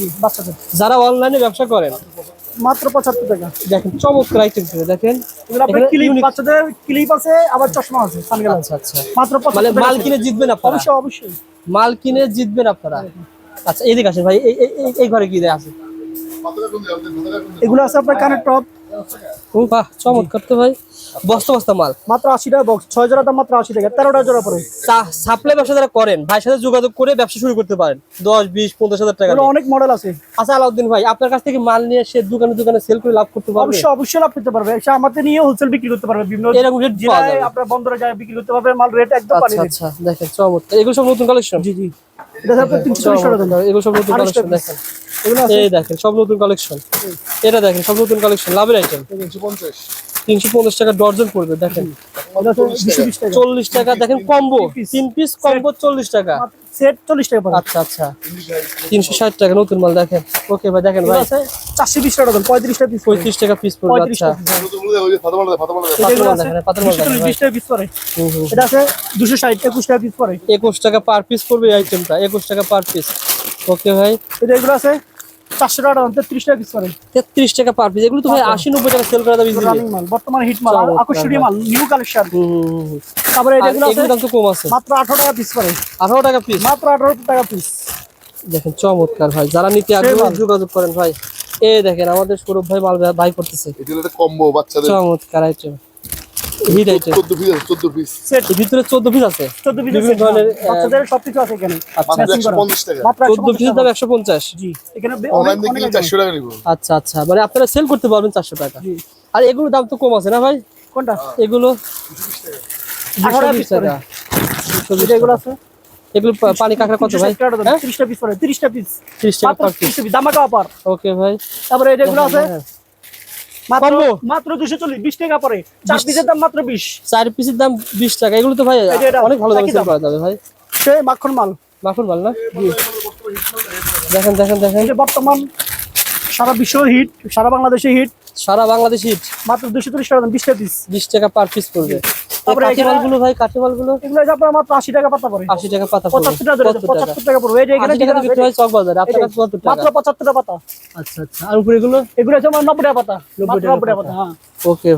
জি বাচ্চাদের। যারা অনলাইনে ব্যবসা করেন মাত্র পঁচাত্তর টাকা। দেখেন চমৎকার আইটেম ছিল দেখেন। বাচ্চাদের ক্লিপ আছে আবার চশমা আছে সানগ্লাস আচ্ছা আচ্ছা। মাত্র মানে মাল কিনে জিতবেন আপনারা? অবশ্যই অবশ্যই। মাল কিনে জিতবেন আপনারা? আচ্ছা এদিকে আসেন ভাই এই- ঘরে কি দেয়া আছে? এগুলো আছে আপনার কানের টপ বাহ চমৎকার তো ভাই। বস্তা বস্তা মাল। মাত্র আশি টাকা বক্স ছয় জোড়া দাম মাত্র আশি টাকা তেরোটা জোড়া পরে সাপ্লাই ব্যবসা যারা করেন ভাইয়ের সাথে যোগাযোগ করে ব্যবসা শুরু করতে পারেন। দশ বিশ পঞ্চাশ হাজার টাকা অনেক মডেল আছে। আচ্ছা আলাউদ্দিন ভাই আপনার কাছ থেকে মাল নিয়ে সে দোকানে দোকানে সেল করে লাভ করতে পারবে? অবশ্যই অবশ্যই লাভ করতে পারবে। সে আমাদের নিয়ে হোলসেল বিক্রি করতে পারবে। বিভিন্ন এরকম রেট আপনার বন্দরে যায় বিক্রি করতে পারবে মাল রেট একদম আচ্ছা আচ্ছা দেখেন চমৎকার। এগুলো সব নতুন কালেকশন জি জি। এটা তিনশো টাকা এগুলো সব নতুন কালেকশন দেখেন। এই দেখেন সব নতুন কালেকশন এটা দেখেন সব নতুন কালেকশন লাভের আইটেম তিনশো পঞ্চাশ। টাকা ডর্জন পড়বে দেখেন। চল্লিশ টাকা। দেখেন কম্বো। তিন পিস কম্বো চল্লিশ টাকা। সেট চল্লিশ টাকা আচ্ছা আচ্ছা। তিনশো ষাট টাকা নতুন মাল দেখেন। ওকে ভাই দেখেন ভাই। চারশো বিশ টাকা পঁয়ত্রিশ টাকা পিস পঁয়ত্রিশ টাকা পিস পড়বে আচ্ছা। এটা আছে দুশো ষাট একুশ টাকা পিস পরে একুশ টাকা পার পিস পড়বে এই আইটেমটা একুশ টাকা পার পিস ওকে ভাই। এটা এগুলো আছে চারশো টাকা তেত্রিশ টাকা পিস পরে তেত্রিশ টাকা পার পিস এগুলো তো ভাই আশি নব্বই টাকা সেল করা যাবে রানিং মাল বর্তমানে হিট মাল আকর্ষণীয় মাল নিউ কালেকশন হুম, হুম, হুম। তারপরে এগুলো দাম তো কম আছে। মাত্র আঠারো টাকা পিস পরে আঠারো টাকা পিস মাত্র আঠারো টাকা পিস দেখেন চমৎকার ভাই। যারা নিতে আগ্রহী যোগাযোগ করেন ভাই। এই দেখেন আমাদের সৌরভ ভাই মাল বাই করতেছে। কম্বো বাচ্চাদের। চমৎকার আইটেম চোদ্দ পিস সেট ভিতরে চোদ্দ পিস আছে। চোদ্দ পিস বিভিন্ন ধরনের, বাচ্চাদের সব কিছু আছে এখানে। মাত্র Matching একশো করা। পঞ্চাশ টাকা। মাত্র চোদ্দ পিসের দাম একশো পঞ্চাশ। জি। এখানে অনলাইন থেকে অনেক চারশো টাকা নিবো। আচ্ছা আচ্ছা। মানে আপনারা সেল করতে পারবেন চারশো টাকা। আর এগুলোর দাম তো কম আছে না ভাই? কোনটা? এগুলো আঠারো দুশো পিস টাকা। দুশো বিশ এটা এগুলো আছে? এগুলো পানি কাঁকড়া কত ভাই? হ্যাঁ? তিরিশটা পিস পরে তিরিশটা পিস ত্রিশ টাকা মাত্র পার পিস দামাকা অফার ওকে ভাই। তারপরে এটা এগুলো আছে? মাত্র টাকা চার পিসের দাম মাত্র বিশ। চার পিসের দাম বিশ টাকা। এগুলো তো ভাই অনেক ভালো দামে সেল করা যাবে ভাই। সে মাখন মাল। মাখন ভালো না? দেখেন দেখেন দেখেন। বর্তমান সারা বিশ্ব হিট সারা বাংলাদেশে হিট। সারা বাংলাদেশ হিট। মাত্র দুশো চল্লিশ টাকা দাম টাকা পিস। বিশ টাকা পার পিস পড়বে। তারপরে কাঠি ভাই কাঠি মালগুলো এগুলো আছে আপনার মাত্র টাকা পাতা আশি টাকা পাতা পড়বে পঁচাত্তর টাকা ধরে পঁচাত্তর টাকা পড়বে। এই যে এখানে টাকা বিক্রি হয় চক বাজারে আপনার কাছে মাত্র টাকা পাতা। আচ্ছা আচ্ছা। আর উপরে এগুলো এগুলো আছে আমার নব্বই টাকা পাতা। নব্বই মাত্র টাকা। পাতা হ্যাঁ। ওকে।